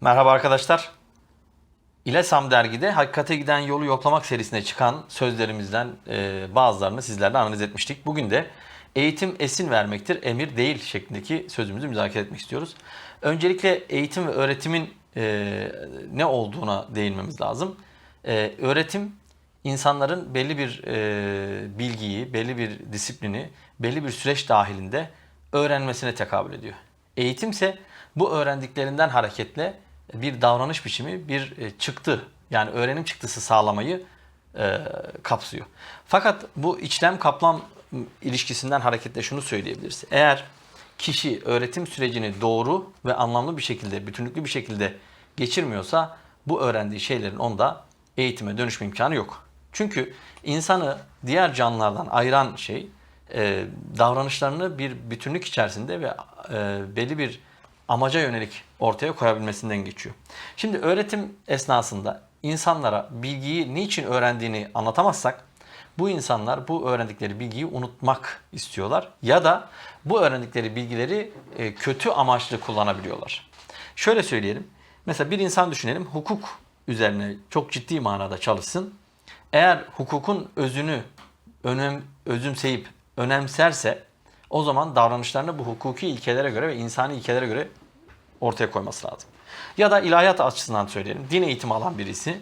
Merhaba arkadaşlar. İlesam dergide Hakikate Giden Yolu Yoklamak serisine çıkan sözlerimizden e, bazılarını sizlerle analiz etmiştik. Bugün de eğitim esin vermektir, emir değil şeklindeki sözümüzü müzakere etmek istiyoruz. Öncelikle eğitim ve öğretimin e, ne olduğuna değinmemiz lazım. E, öğretim insanların belli bir bilgiyi, belli bir disiplini, belli bir süreç dahilinde öğrenmesine tekabül ediyor. Eğitimse bu öğrendiklerinden hareketle bir davranış biçimi, bir e, çıktı yani öğrenim çıktısı sağlamayı e, kapsıyor. Fakat bu içlem kaplam ilişkisinden hareketle şunu söyleyebiliriz. Eğer kişi öğretim sürecini doğru ve anlamlı bir şekilde, bütünlüklü bir şekilde geçirmiyorsa bu öğrendiği şeylerin onda eğitime dönüşme imkanı yok. Çünkü insanı diğer canlılardan ayıran şey e, davranışlarını bir bütünlük içerisinde ve e, belli bir amaca yönelik ortaya koyabilmesinden geçiyor. Şimdi öğretim esnasında insanlara bilgiyi niçin öğrendiğini anlatamazsak bu insanlar bu öğrendikleri bilgiyi unutmak istiyorlar ya da bu öğrendikleri bilgileri e, kötü amaçlı kullanabiliyorlar. Şöyle söyleyelim. Mesela bir insan düşünelim hukuk üzerine çok ciddi manada çalışsın. Eğer hukukun özünü önem, özümseyip önemserse o zaman davranışlarını bu hukuki ilkelere göre ve insani ilkelere göre ortaya koyması lazım. Ya da ilahiyat açısından söyleyelim. Din eğitimi alan birisi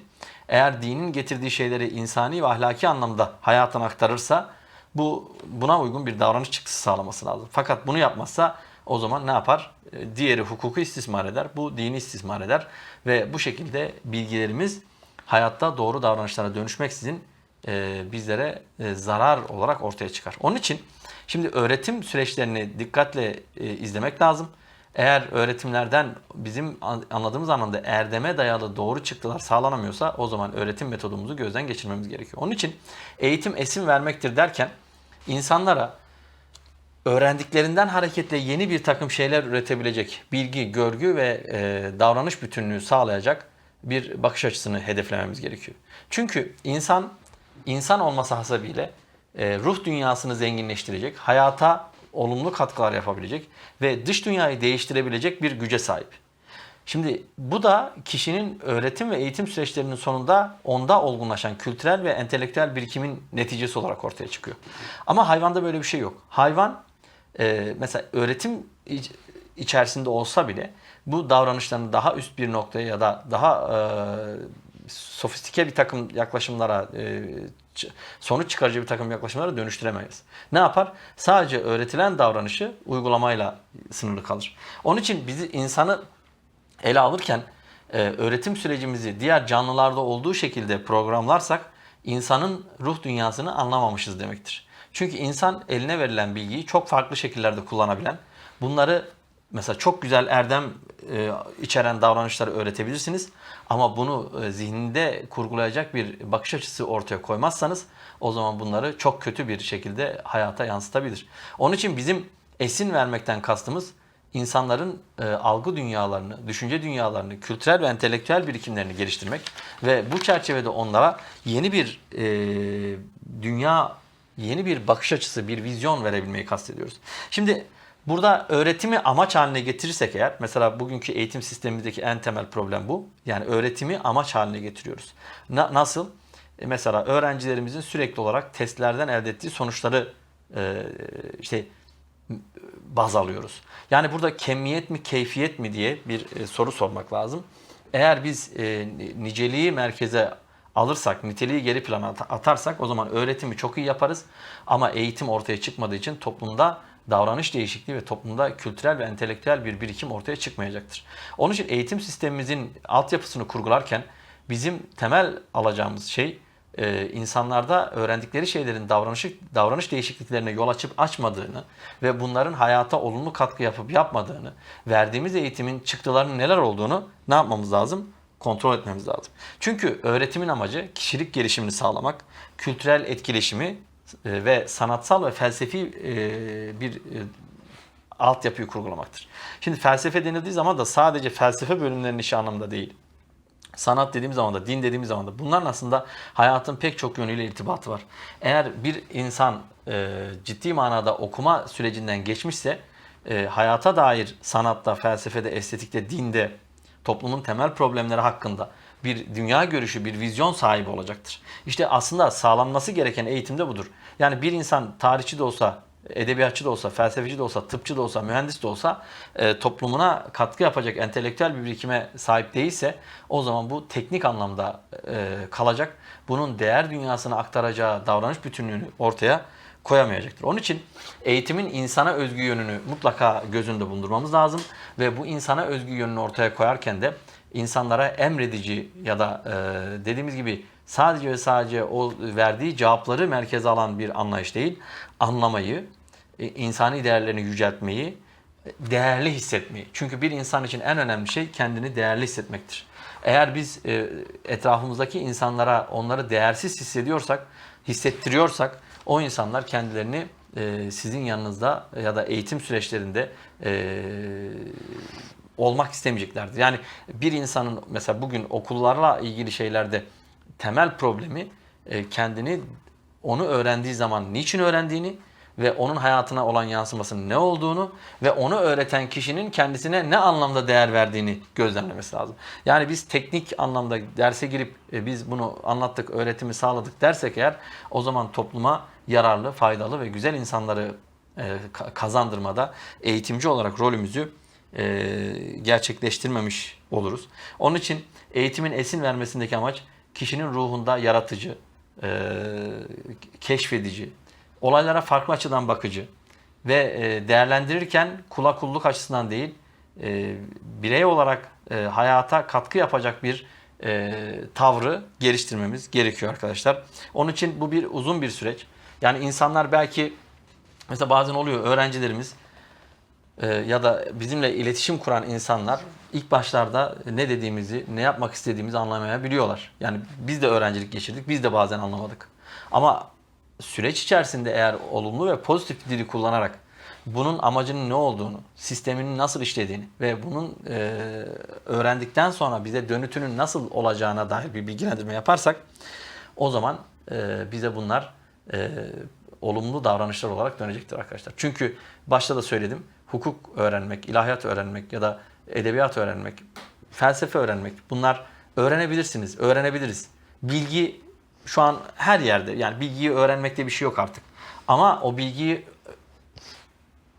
eğer dinin getirdiği şeyleri insani ve ahlaki anlamda hayatına aktarırsa bu buna uygun bir davranış çıktısı sağlaması lazım. Fakat bunu yapmazsa o zaman ne yapar? E, Diğeri hukuku istismar eder, bu dini istismar eder ve bu şekilde bilgilerimiz hayatta doğru davranışlara dönüşmeksizin e, bizlere e, zarar olarak ortaya çıkar. Onun için şimdi öğretim süreçlerini dikkatle e, izlemek lazım. Eğer öğretimlerden bizim an- anladığımız anlamda erdeme dayalı doğru çıktılar sağlanamıyorsa o zaman öğretim metodumuzu gözden geçirmemiz gerekiyor. Onun için eğitim esin vermektir derken insanlara öğrendiklerinden hareketle yeni bir takım şeyler üretebilecek bilgi, görgü ve e, davranış bütünlüğü sağlayacak bir bakış açısını hedeflememiz gerekiyor. Çünkü insan insan olması hasebiyle e, ruh dünyasını zenginleştirecek, hayata olumlu katkılar yapabilecek ve dış dünyayı değiştirebilecek bir güce sahip. Şimdi bu da kişinin öğretim ve eğitim süreçlerinin sonunda onda olgunlaşan kültürel ve entelektüel birikimin neticesi olarak ortaya çıkıyor. Ama hayvanda böyle bir şey yok. Hayvan e, mesela öğretim iç- içerisinde olsa bile bu davranışlarını daha üst bir noktaya ya da daha e, sofistike bir takım yaklaşımlara e, sonuç çıkarıcı bir takım yaklaşımlara dönüştüremeyiz. Ne yapar? Sadece öğretilen davranışı uygulamayla sınırlı kalır. Onun için bizi insanı ele alırken e, öğretim sürecimizi diğer canlılarda olduğu şekilde programlarsak insanın ruh dünyasını anlamamışız demektir. Çünkü insan eline verilen bilgiyi çok farklı şekillerde kullanabilen, bunları mesela çok güzel erdem e, içeren davranışları öğretebilirsiniz ama bunu e, zihninde kurgulayacak bir bakış açısı ortaya koymazsanız o zaman bunları çok kötü bir şekilde hayata yansıtabilir. Onun için bizim esin vermekten kastımız insanların e, algı dünyalarını, düşünce dünyalarını, kültürel ve entelektüel birikimlerini geliştirmek ve bu çerçevede onlara yeni bir e, dünya, yeni bir bakış açısı, bir vizyon verebilmeyi kastediyoruz. Şimdi burada öğretimi amaç haline getirirsek eğer, mesela bugünkü eğitim sistemimizdeki en temel problem bu. Yani öğretimi amaç haline getiriyoruz. Na- nasıl? E, mesela öğrencilerimizin sürekli olarak testlerden elde ettiği sonuçları e, işte baz alıyoruz. Yani burada kemiyet mi keyfiyet mi diye bir e, soru sormak lazım. Eğer biz e, niceliği merkeze alırsak, niteliği geri plana at- atarsak o zaman öğretimi çok iyi yaparız. Ama eğitim ortaya çıkmadığı için toplumda davranış değişikliği ve toplumda kültürel ve entelektüel bir birikim ortaya çıkmayacaktır. Onun için eğitim sistemimizin altyapısını kurgularken bizim temel alacağımız şey e, insanlarda öğrendikleri şeylerin davranışı davranış değişikliklerine yol açıp açmadığını ve bunların hayata olumlu katkı yapıp yapmadığını, verdiğimiz eğitimin çıktılarının neler olduğunu ne yapmamız lazım? Kontrol etmemiz lazım. Çünkü öğretimin amacı kişilik gelişimini sağlamak, kültürel etkileşimi ve sanatsal ve felsefi e, bir e, altyapıyı kurgulamaktır. Şimdi felsefe denildiği zaman da sadece felsefe bölümlerinin işi anlamda değil sanat dediğimiz zaman da, din dediğimiz zaman da bunların aslında hayatın pek çok yönüyle irtibatı var. Eğer bir insan e, ciddi manada okuma sürecinden geçmişse e, hayata dair sanatta, felsefede, estetikte, dinde, toplumun temel problemleri hakkında bir dünya görüşü, bir vizyon sahibi olacaktır. İşte aslında sağlanması gereken eğitimde budur. Yani bir insan tarihçi de olsa, edebiyatçı da olsa, felsefeci de olsa, tıpçı da olsa, mühendis de olsa e, toplumuna katkı yapacak entelektüel bir birikime sahip değilse o zaman bu teknik anlamda e, kalacak. Bunun değer dünyasına aktaracağı davranış bütünlüğünü ortaya koyamayacaktır. Onun için eğitimin insana özgü yönünü mutlaka göz önünde bulundurmamız lazım ve bu insana özgü yönünü ortaya koyarken de insanlara emredici ya da e, dediğimiz gibi sadece ve sadece o verdiği cevapları merkeze alan bir anlayış değil, anlamayı, e, insani değerlerini yüceltmeyi, değerli hissetmeyi. Çünkü bir insan için en önemli şey kendini değerli hissetmektir. Eğer biz e, etrafımızdaki insanlara onları değersiz hissediyorsak, hissettiriyorsak o insanlar kendilerini e, sizin yanınızda ya da eğitim süreçlerinde olmak istemeyeceklerdir. Yani bir insanın mesela bugün okullarla ilgili şeylerde temel problemi e, kendini onu öğrendiği zaman niçin öğrendiğini ve onun hayatına olan yansımasının ne olduğunu ve onu öğreten kişinin kendisine ne anlamda değer verdiğini gözlemlemesi lazım. Yani biz teknik anlamda derse girip e, biz bunu anlattık, öğretimi sağladık dersek eğer o zaman topluma yararlı, faydalı ve güzel insanları e, ka- kazandırmada eğitimci olarak rolümüzü e, gerçekleştirmemiş oluruz. Onun için eğitimin esin vermesindeki amaç kişinin ruhunda yaratıcı, e, keşfedici, olaylara farklı açıdan bakıcı ve e, değerlendirirken kula kulluk açısından değil, birey olarak hayata katkı yapacak bir e, tavrı geliştirmemiz gerekiyor arkadaşlar. Onun için bu bir uzun bir süreç. Yani insanlar belki mesela bazen oluyor öğrencilerimiz e, ya da bizimle iletişim kuran insanlar ilk başlarda ne dediğimizi, ne yapmak istediğimizi anlamayabiliyorlar. Yani biz de öğrencilik geçirdik, biz de bazen anlamadık. Ama süreç içerisinde eğer olumlu ve pozitif dili kullanarak bunun amacının ne olduğunu, sisteminin nasıl işlediğini ve bunun e, öğrendikten sonra bize dönütünün nasıl olacağına dair bir bilgilendirme yaparsak o zaman e, bize bunlar e, olumlu davranışlar olarak dönecektir arkadaşlar. Çünkü başta da söyledim hukuk öğrenmek, ilahiyat öğrenmek ya da edebiyat öğrenmek, felsefe öğrenmek bunlar öğrenebilirsiniz, öğrenebiliriz. Bilgi şu an her yerde yani bilgiyi öğrenmekte bir şey yok artık. Ama o bilgiyi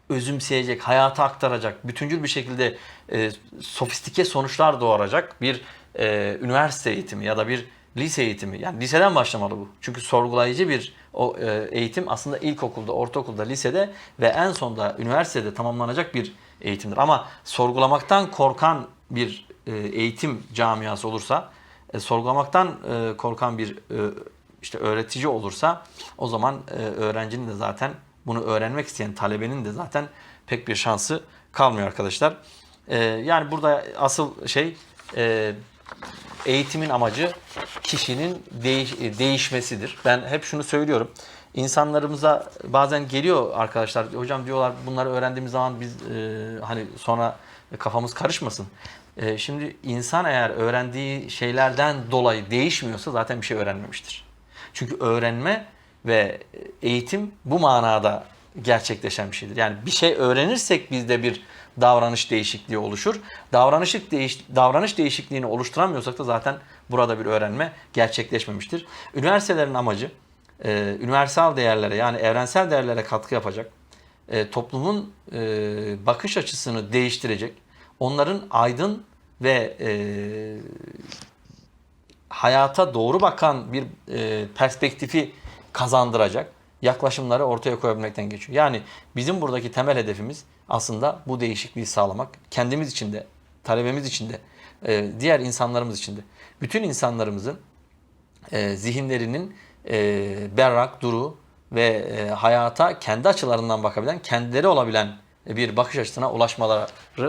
özümseyecek, hayata aktaracak, bütüncül bir şekilde e, sofistike sonuçlar doğuracak bir e, üniversite eğitimi ya da bir lise eğitimi. Yani liseden başlamalı bu. Çünkü sorgulayıcı bir o e, eğitim aslında ilkokulda, ortaokulda, lisede ve en sonunda üniversitede tamamlanacak bir eğitimdir. Ama sorgulamaktan korkan bir e, eğitim camiası olursa, e, sorgulamaktan korkan bir işte öğretici olursa o zaman öğrencinin de zaten bunu öğrenmek isteyen talebenin de zaten pek bir şansı kalmıyor arkadaşlar. Yani burada asıl şey eğitimin amacı kişinin değiş, e, değişmesidir. Ben hep şunu söylüyorum. İnsanlarımıza bazen geliyor arkadaşlar hocam diyorlar bunları öğrendiğimiz zaman biz e, hani sonra kafamız karışmasın. E, şimdi insan eğer öğrendiği şeylerden dolayı değişmiyorsa zaten bir şey öğrenmemiştir. Çünkü öğrenme ve eğitim bu manada gerçekleşen bir şeydir. Yani bir şey öğrenirsek bizde bir davranış değişikliği oluşur. Davranışlık değiş, davranış değişikliğini oluşturamıyorsak da zaten burada bir öğrenme gerçekleşmemiştir. Üniversitelerin amacı e, üniversal değerlere yani evrensel değerlere katkı yapacak, e, toplumun e, bakış açısını değiştirecek, onların aydın ve e, hayata doğru bakan bir e, perspektifi kazandıracak yaklaşımları ortaya koyabilmekten geçiyor. Yani bizim buradaki temel hedefimiz aslında bu değişikliği sağlamak. Kendimiz için de, talebemiz için de, e, diğer insanlarımız için de. Bütün insanlarımızın e, zihinlerinin e, berrak, duru ve hayata kendi açılarından bakabilen, kendileri olabilen bir bakış açısına ulaşmaları.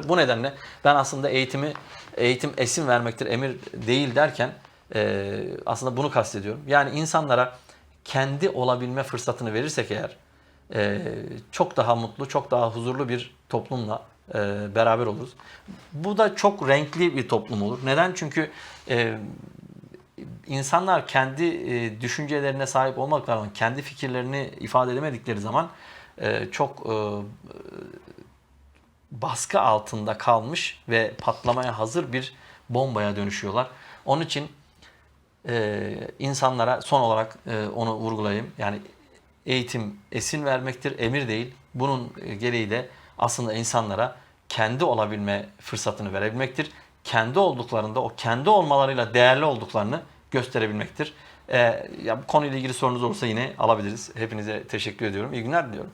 Bu nedenle ben aslında eğitimi, eğitim esim vermektir, emir değil derken aslında bunu kastediyorum. Yani insanlara kendi olabilme fırsatını verirsek eğer e, çok daha mutlu, çok daha huzurlu bir toplumla e, beraber oluruz. Bu da çok renkli bir toplum olur. Neden? Çünkü e, insanlar kendi e, düşüncelerine sahip olmakla kendi fikirlerini ifade edemedikleri zaman e, çok e, baskı altında kalmış ve patlamaya hazır bir bombaya dönüşüyorlar. Onun için e, insanlara son olarak e, onu vurgulayayım. Yani eğitim esin vermektir, emir değil. Bunun e, gereği de aslında insanlara kendi olabilme fırsatını verebilmektir. Kendi olduklarında o kendi olmalarıyla değerli olduklarını gösterebilmektir. E, ya bu konuyla ilgili sorunuz olursa yine alabiliriz. Hepinize teşekkür ediyorum. İyi günler diliyorum.